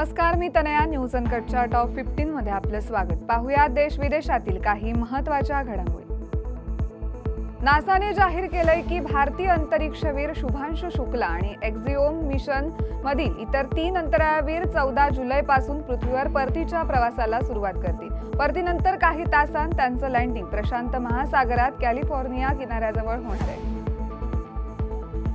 नमस्कार मी Tanaya. News अनकटच्या top fifteen मध्ये आपलं स्वागत. पाहूया देश विदेशातील काही महत्त्वाच्या घडामोडी. नासाने जाहीर केलंय की भारतीय अंतरिक्षवीर शुभांशु शुक्ला आणि एक्झिओम मिशन मधील इतर तीन अंतराळवीर चौदा जुलै पासून पृथ्वीवर परतीच्या प्रवासाला सुरुवात करतील. परतीनंतर काही तासांत त्यांचं लँडिंग प्रशांत महासागरात कॅलिफोर्निया किनाऱ्याजवळ होणार आहे.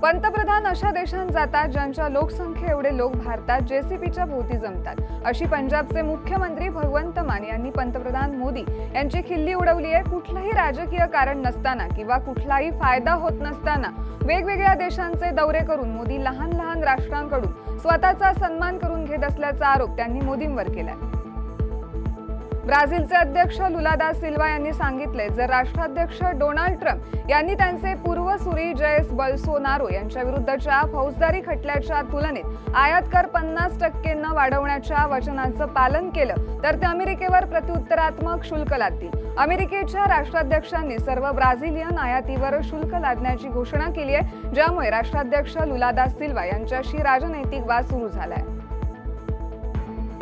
पंतप्रधान अशा देशांत जातात ज्यांच्या लोकसंख्ये एवढे लोक भारतात जेसीपीच्या भोवती जमतात. अशी पंजाबचे मुख्यमंत्री भगवंत मान यांनी पंतप्रधान मोदी यांची खिल्ली उडवली आहे. कुठलंही राजकीय कारण नसताना किंवा कुठलाही फायदा होत नसताना वेगवेगळ्या देशांचे दौरे करून मोदी लहान लहान राष्ट्रांकडून स्वतःचा सन्मान करून घेत असल्याचा आरोप त्यांनी मोदींवर केलाय. ब्राझीलचे अध्यक्ष लुलादा सिल्वा यांनी सांगितले जर राष्ट्राध्यक्ष डोनाल्ड ट्रम्प यांनी त्यांचे पूर्वसुरी जयस बल्सोनारो यांच्याविरुद्धच्या फौजदारी खटल्याच्या तुलनेत आयात कर पन्नास टक्केनं वाढवण्याच्या वचनाचं पालन केलं तर ते अमेरिकेवर प्रत्युत्तरात्मक शुल्क लादतील. अमेरिकेच्या राष्ट्राध्यक्षांनी सर्व ब्राझिलियन आयातीवर शुल्क लादण्याची घोषणा केली आहे ज्यामुळे राष्ट्राध्यक्ष लुलादा सिल्वा यांच्याशी राजनैतिक वाद सुरू झालाय.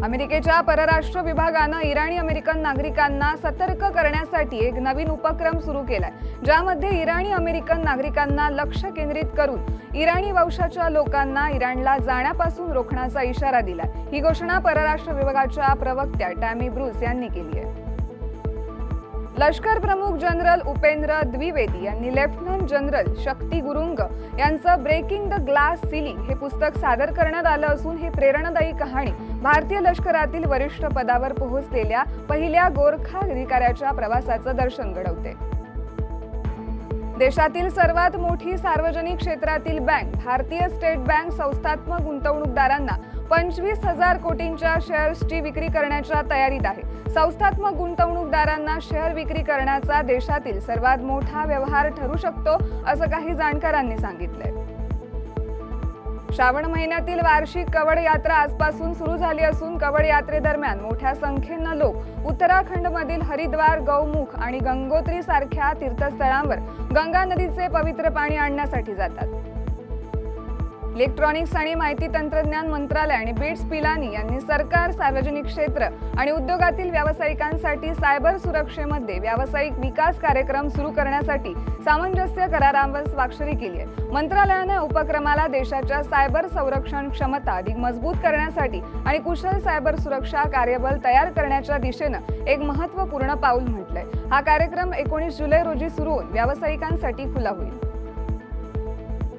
अमेरिकेच्या परराष्ट्र विभागानं इराणी अमेरिकन नागरिकांना सतर्क करण्यासाठी एक नवीन उपक्रम सुरू केलाय ज्यामध्ये इराणी अमेरिकन नागरिकांना लक्ष केंद्रित करून इराणी वंशाच्या लोकांना इराणला जाण्यापासून रोखण्याचा इशारा दिला ही घोषणा परराष्ट्र विभागाच्या प्रवक्त्या टॅमी ब्रुस यांनी केली आहे. लष्कर प्रमुख जनरल उपेंद्र द्विवेदी यांनी लेफ्टनंट जनरल शक्ती गुरुंग यांचं ब्रेकिंग द ग्लास सिलिंग हे पुस्तक सादर करण्यात आलं असून ही प्रेरणादायी कहाणी भारतीय लष्करातील वरिष्ठ पदावर पोहोचलेल्या पहिल्या गोरखा अधिकाऱ्याच्या प्रवासाचं दर्शन घडवते. देशातील सर्वात मोठी सार्वजनिक क्षेत्रातील बँक भारतीय स्टेट बँक संस्थात्मक गुंतवणूकदारांना पंचवीस हजार कोटींच्या शेअर्सची विक्री करण्याच्या तयारीत आहे. संस्थात्मक गुंतवणूकदारांना शेअर विक्री करण्याचा देशातील सर्वात मोठा व्यवहार ठरू शकतो असं काही जाणकारांनी सांगितलंय. श्रावण महिन्यातील वार्षिक कवड यात्रा आजपासून सुरू झाली असून कवड यात्रेदरम्यान मोठ्या संख्येनं लोक उत्तराखंडमधील हरिद्वार गौमुख आणि गंगोत्री सारख्या तीर्थस्थळांवर गंगा नदीचे पवित्र पाणी आणण्यासाठी जातात. इलेक्ट्रॉनिक्स आणि माहिती तंत्रज्ञान मंत्रालय आणि बिट्स पिलानी यांनी सरकार सार्वजनिक क्षेत्र आणि उद्योगातील व्यावसायिकांसाठी सायबर सुरक्षेमध्ये व्यावसायिक विकास कार्यक्रम सुरू करण्यासाठी सामंजस्य करारांवर स्वाक्षरी केली आहे. मंत्रालयाने उपक्रमाला देशाच्या सायबर संरक्षण क्षमता अधिक मजबूत करण्यासाठी आणि कुशल सायबर सुरक्षा कार्यबल तयार करण्याच्या दिशेनं एक महत्त्वपूर्ण पाऊल म्हटलंय. हा कार्यक्रम एकोणीस जुलै रोजी सुरू होऊन व्यावसायिकांसाठी खुला होईल.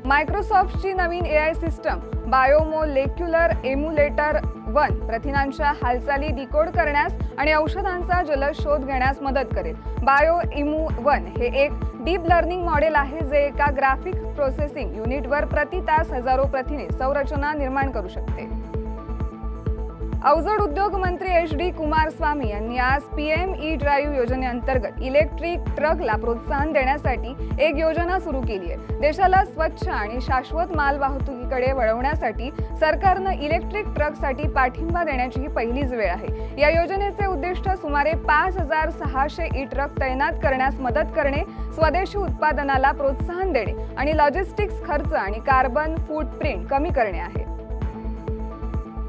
मायक्रोसॉफ्टची नवीन A I system biomolecular emulator one प्रथिनांच्या हालचाली डिकोड करण्यास आणि औषधांचा जलद शोध घेण्यास मदत करेल. बायो इमू वन हे एक डीप लर्निंग मॉडेल आहे जे एका ग्राफिक प्रोसेसिंग युनिटवर प्रति तास हजारो प्रथिने संरचना निर्माण करू शकते. अवजड उद्योग मंत्री एच डी कुमारस्वामी यांनी आज पी एम ई ड्राईव्ह योजनेअंतर्गत इलेक्ट्रिक ट्रकला प्रोत्साहन देण्यासाठी एक योजना सुरू केली आहे. देशाला स्वच्छ आणि शाश्वत माल वाहतुकीकडे वळवण्यासाठी सरकारनं इलेक्ट्रिक ट्रकसाठी पाठिंबा देण्याची ही पहिलीच वेळ आहे. या योजनेचे उद्दिष्ट सुमारे पाच हजार सहाशे ई ट्रक तैनात करण्यास मदत करणे स्वदेशी उत्पादनाला प्रोत्साहन देणे आणि लॉजिस्टिक्स खर्च आणि कार्बन फूटप्रिंट कमी करणे आहे.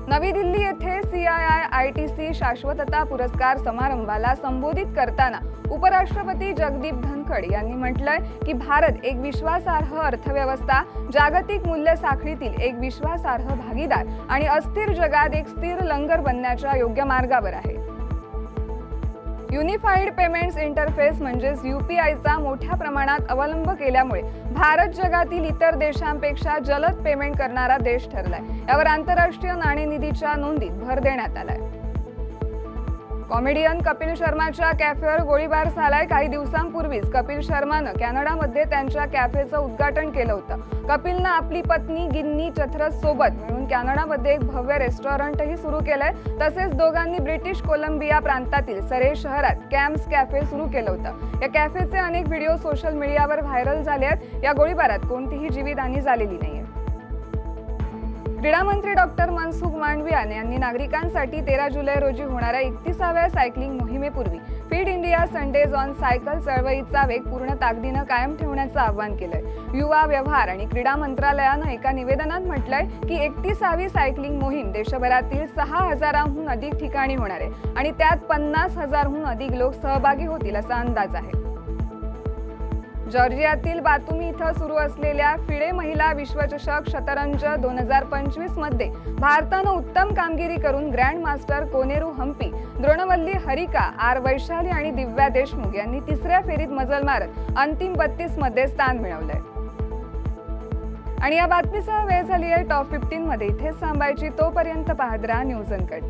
नवी दिल्ली येथे सीआयआय आय टी सी शाश्वतता पुरस्कार समारंभाला संबोधित करताना उपराष्ट्रपती जगदीप धनखड यांनी म्हटलंय की भारत एक विश्वासार्ह अर्थव्यवस्था जागतिक मूल्य साखळीतील एक विश्वासार्ह भागीदार आणि अस्थिर जगात एक स्थिर लंगर बनण्याच्या योग्य मार्गावर आहे. युनिफाईड पेमेंट्स इंटरफेस म्हणजेच यू पी आयचा मोठ्या प्रमाणात अवलंब केल्यामुळे भारत जगातील इतर देशांपेक्षा जलद पेमेंट करणारा देश ठरलाय. यावर आंतरराष्ट्रीय नाणेनिधीच्या नोंदीत भर देण्यात आलाय. कॉमेडियन कपिल शर्माच्या कॅफेवर गोळीबार झालाय. काही दिवसांपूर्वीच कपिल शर्मानं कॅनडामध्ये त्यांच्या कॅफेचं उद्घाटन केलं होतं. कपिलनं आपली पत्नी गिन्नी चथरस सोबत मिळून कॅनडामध्ये एक भव्य रेस्टॉरंटही सुरू केलंय. तसेच दोघांनी ब्रिटिश कोलंबिया प्रांतातील सरे शहरात कॅम्स कॅफे सुरू केलं होतं. या कॅफेचे अनेक व्हिडिओ सोशल मीडियावर व्हायरल झाले आहेत. या गोळीबारात कोणतीही जीवितहानी झालेली नाहीये. क्रीडामंत्री डॉक्टर मनसुख मांडवियान यांनी नागरिकांसाठी तेरा जुलै रोजी होणाऱ्या एकतीसाव्या cycling मोहिमेपूर्वी fit India Sundays on cycle चळवळीचा वेग पूर्ण ताकदीनं कायम ठेवण्याचं आवाहन केलंय. युवा व्यवहार आणि क्रीडा मंत्रालयानं एका निवेदनात म्हटलंय की एकतीसावी सायकलिंग मोहीम देशभरातील सहा हजारांहून अधिक ठिकाणी होणार आहे आणि त्यात पन्नास हजारहून अधिक लोक सहभागी होतील असा अंदाज आहे. जॉर्जियातील बातुमी इथं सुरू असलेल्या फिडे महिला विश्वचषक शतरंज दोन हजार पंचवीसमध्ये भारतानं उत्तम कामगिरी करून grand master Koneru Humpy Dronavalli Harika R Vaishali आणि दिव्या देशमुख यांनी तिसऱ्या फेरीत मजल मारत अंतिम बत्तीसमध्ये स्थान मिळवलंय. आणि या बातमीसह वेळ झाली आहे टॉप फिफ्टीन मध्ये. इथेच थांबायची तोपर्यंत पाहत राहा न्यूज अनकट.